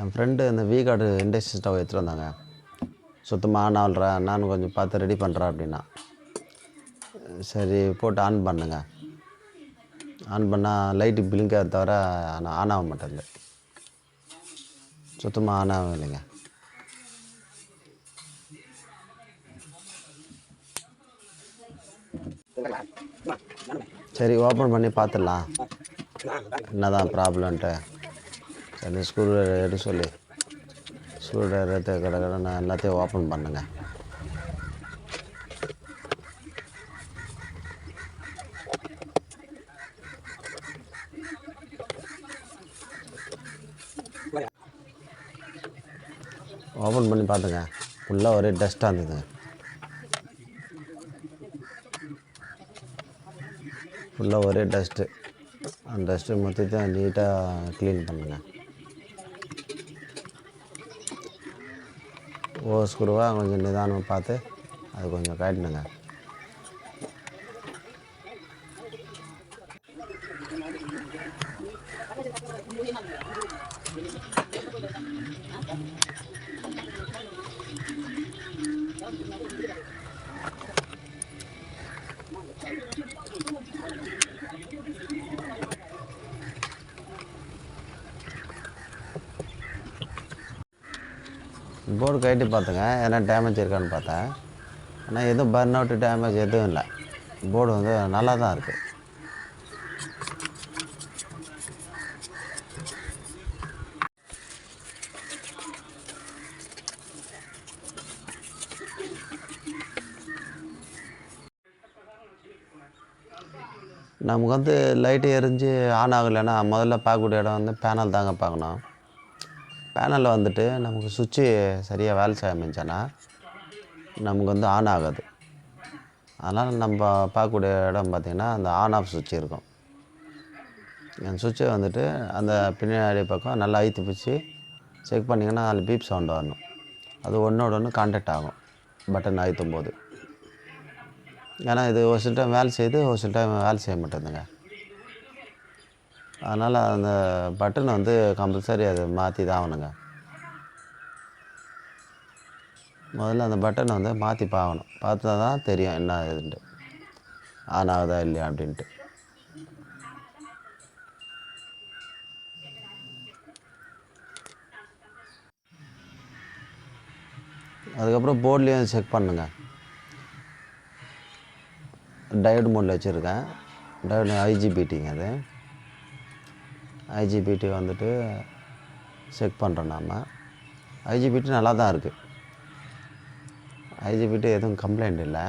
என் friend இந்த we card induction stove எடுத்துகிட்டு வந்தாங்க. சுத்தமாக ஆன் ஆகலரா நான் கொஞ்சம் பார்த்து ரெடி பண்ணுறேன் அப்படின்னா. சரி போட்டு ஆன் பண்ணுங்க. ஆன் பண்ணால் லைட்டு பிளிங்காக தவிர ஆனால் ஆன் ஆக மாட்டேங்குது. சுத்தமாக ஆன் ஆகும் இல்லைங்க. சரி ஓப்பன் பண்ணி பார்த்துடலாம். என்னதான் ப்ராப்ளம்ன்ட்டு சரி ஸ்க்ரூ எடுத்து சொல்லி. ஸ்க்ரூ எடுத்து கடை கடை நான் எல்லாத்தையும் ஓப்பன் பண்ணுங்க. ஓப்பன் பண்ணி பார்த்துங்க. ஃபுல்லாக ஒரே டஸ்ட்டாக இருந்ததுங்க ஃபுல்லாக ஒரே டஸ்ட்டு அந்த டஸ்ட்டு மொத்தத்தையும் நீட்டாக க்ளீன் பண்ணுங்க. ஓஸ் ஸ்க்ரூவாக கொஞ்சம் நிதானமாக பார்த்து அது கொஞ்சம் காட்டினுங்க. போர்டு கட்டி பார்த்தேங்க ஏன்னா டேமேஜ் இருக்கான்னு பார்த்தேன். ஆனால் எதுவும் பர்ன் அவுட் டேமேஜ் எதுவும் இல்லை. போர்டு வந்து நல்லா தான் இருக்குது நமக்கு வந்து லைட்டு எரிஞ்சு ஆன் ஆகலைன்னா முதல்ல பார்க்கக்கூடிய இடம் வந்து பேனல் தாங்க பார்க்கணும். பேனலில் வந்துட்டு நமக்கு சுவிட்சு சரியாக வேலை செய்ய அமைஞ்சானா நமக்கு வந்து ஆன் ஆகாது. அதனால் நம்ம பார்க்கக்கூடிய இடம் பார்த்திங்கன்னா அந்த ஆன் ஆஃப் சுவிட்ச் இருக்கும். அந்த சுவிட்சை வந்துட்டு அந்த பின்னாடி பக்கம் நல்லா அழுத்தி பிடிச்சி செக் பண்ணிங்கன்னா அதில் பீப் சவுண்ட் வரணும். அது ஒன்றோட ஒன்று கான்டாக்ட் ஆகும். பட்டன் அழுத்தும் போது. ஏன்னா இது ஒரு சில டைம் வேலை செய்யுது ஒரு சில டைம் வேலை செய்ய மாட்டேங்குதுங்க. அதனால் அந்த பட்டன் வந்து கம்பல்சரி அது மாற்றி தான் ஆகணுங்க. முதல்ல அந்த பட்டனை வந்து மாற்றி பார்க்கணும் பார்த்தா தான் தெரியும் என்ன இதுன்ட்டு ஆன் ஆகுதா இல்லையா அப்படின்ட்டு. அதுக்கப்புறம் போர்ட்லேயும் செக் பண்ணுங்க. டயட் மோடில் வச்சுருக்கேன். டயட் ஐஜிபிடிங்க அது. ஐஜிபிடி வந்துட்டு செக் பண்ணுறோம் நாம். ஐஜிபிடி நல்லா தான் இருக்குது ஐஜிபிடி எதுவும் கம்ப்ளைண்ட் இல்லை.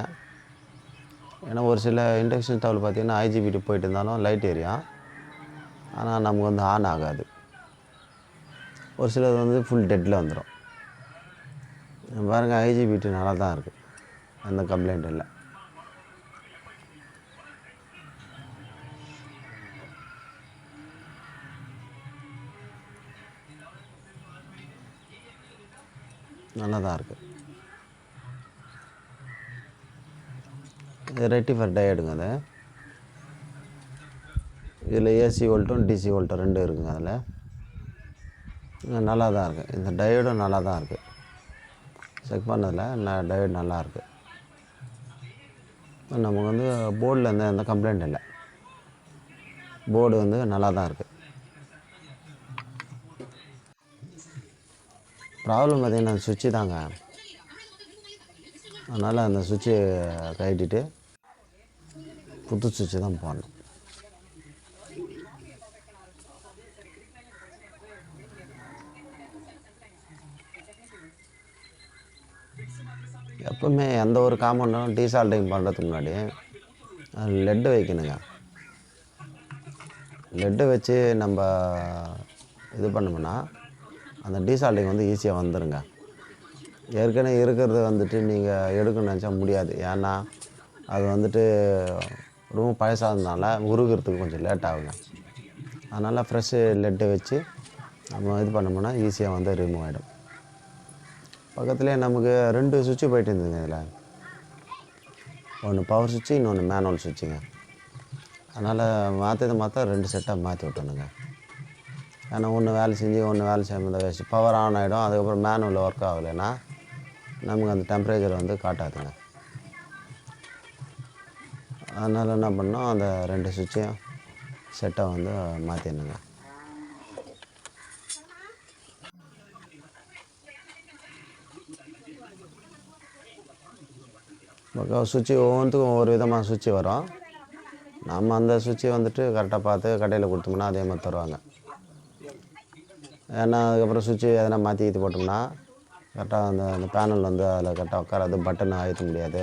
ஏன்னா ஒரு சில இண்டக்ஷன் ஸ்டவ்வில் பார்த்தீங்கன்னா ஐஜிபிடி போயிட்டு இருந்தாலும் லைட் எரியும் ஆனால் நமக்கு வந்து ஆன் ஆகாது. ஒரு சிலது வந்து ஃபுல் டெட்டில் வந்துடும் பாருங்கள் ஐஜிபிடி நல்லா தான் இருக்குது எந்த கம்ப்ளைண்ட் இல்லை. நல்லா தான் இருக்குது இது ரெட்டிஃபர் எடுங்க அது. இதில் ஏசி வோல்ட்டும் டிசி வோல்ட்டும் ரெண்டும் இருக்குங்க அதில். நல்லா தான் இருக்குது இந்த டயோடும் நல்லா தான் இருக்குது செக் பண்ணதில் நான் டயோடு நல்லா இருக்குது நமக்கு வந்து போர்டில் எந்த எந்த கம்ப்ளைண்ட் இல்லை. போர்டு வந்து நல்லா தான் இருக்குது ப்ராப்ளம் பார்த்தீங்கன்னா சுவிட்சு தாங்க. அதனால் அந்த சுவிட்சு கழட்டிட்டு புது சுவிட்சு தான் போடணும். எப்பவுமே எந்த ஒரு காம்பவுண்டும் டீசால்டிங் பண்ணுறதுக்கு முன்னாடி லெட்டு வைக்கணுங்க. லெட்டு வச்சு நம்ம இது பண்ணோம்னா அந்த டீசால்டிங் வந்து ஈஸியாக வந்துடுங்க ஏற்கனவே இருக்கிறது வந்துட்டு நீங்கள் எடுக்கணும்னு நினச்சா முடியாது. ஏன்னா அது வந்துட்டு ரொம்ப பழசாததுனால உருகிறதுக்கு கொஞ்சம் லேட் ஆகுங்க. அதனால் ஃப்ரெஷ்ஷு லெட்டு வச்சு நம்ம இது பண்ணோம்னா ஈஸியாக வந்து ரிமூவ் ஆகிடும் பக்கத்துலேயே நமக்கு ரெண்டு சுவிட்சு போயிட்டு இருந்ததுங்க இதில். ஒன்று பவர் சுவிட்சு இன்னொன்று மேனுவல் சுவிட்சுங்க அதனால் மாற்றதை மாற்ற ரெண்டு செட்டாக மாற்றி விட்டணுங்க. ஏன்னா ஒன்று வேலை செஞ்சு ஒன்று வேலை செய்யாமல் வேஸ்ட் பவர் ஆன் ஆகிடும் அதுக்கப்புறம் மேனுவல் ஒர்க் ஆகலைன்னா நமக்கு அந்த டெம்பரேச்சர் வந்து காட்டாதுங்க. அதனால் என்ன பண்ணோம் அந்த ரெண்டு சுவிட்சையும் செட்டை வந்து மாற்றிடணுங்க சுவிட்சு ஒவ்வொன்றுக்கும் ஒவ்வொரு விதமான சுவிட்சு வரும். நம்ம அந்த சுவிட்சை வந்துட்டு கரெக்டாக பார்த்து கடையில் கொடுத்தோம்னா அதே மாதிரி தருவாங்க. ஏன்னா அதுக்கப்புறம் சுவிட்சு எதனா மாற்றி இது போட்டோம்னா கரெக்டாக அந்த அந்த பேனல் வந்து அதில் கரெக்டாக உட்காராது பட்டனை அழுத்த முடியாது.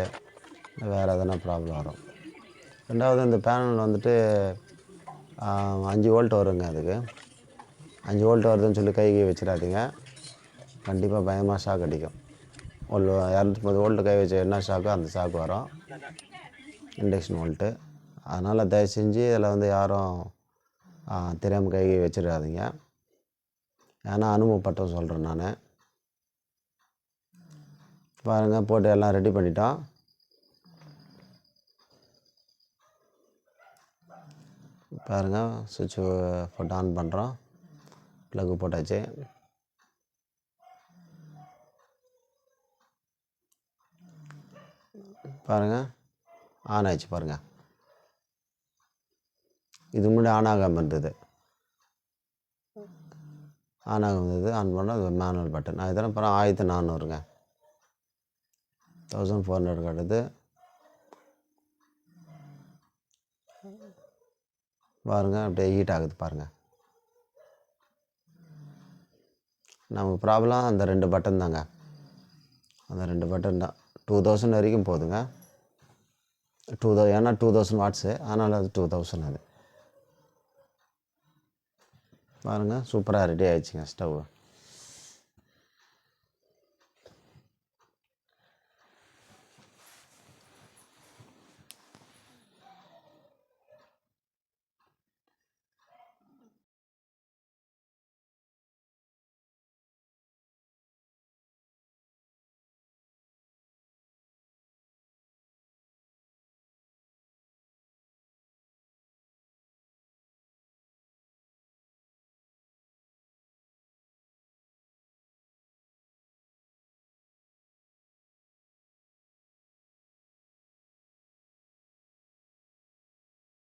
வேறு எதனா ப்ராப்ளம் வரும். ரெண்டாவது இந்த பேனல் வந்துட்டு அஞ்சு வோல்ட் வருங்க அதுக்கு. அஞ்சு வோல்ட் வருதுன்னு சொல்லி கை கை வச்சிடாதீங்க. கண்டிப்பாக பயமாக ஷாக் அடிக்கும். ஒரு இரநூத்தம்பது வோல்ட்டு கை வச்ச என்ன ஷாக்கோ அந்த ஷாக் வரும். இண்டக்ஷன் வோல்ட்டு அதனால் தயவு செஞ்சு இதில் வந்து யாரும் தெரியாமல் கை கை வச்சிடாதீங்க. ஏன்னா அனுபவப்பட்ட சொல்கிறேன் நான். பாருங்கள் போட்டு எல்லாம் ரெடி பண்ணிட்டோம். பாருங்கள் சுவிட்சு போட்டு ஆன் பண்ணுறோம் ப்ளக்கு போட்டாச்சு. பாருங்கள் ஆன் ஆயிடுச்சு பாருங்கள் இது முன்னாடி ஆன் ஆகாமல் இருந்தது. ஆன் ஆகாமல் இருந்தது. ஆன் பண்ணால் அது மேனுவல் பட்டன் அது தானே அப்புறம் ஆயிரத்தி நானூறுங்க. தௌசண்ட் ஃபோர் ஹண்ட்ரட் கட்டுது. பாருங்கள் அப்படியே ஹீட் ஆகுது பாருங்கள் நமக்கு ப்ராப்ளம் அந்த ரெண்டு பட்டன் தாங்க. அந்த ரெண்டு பட்டன் தான். டூ தௌசண்ட் வரைக்கும் போதுங்க. டூ தௌ ஏன்னா டூ தௌசண்ட் வாட்ஸு அதனால் அது டூ தௌசண்ட் அது. பாருங்கள் சூப்பராக ரெடி ஆயிடுச்சுங்க ஸ்டவ்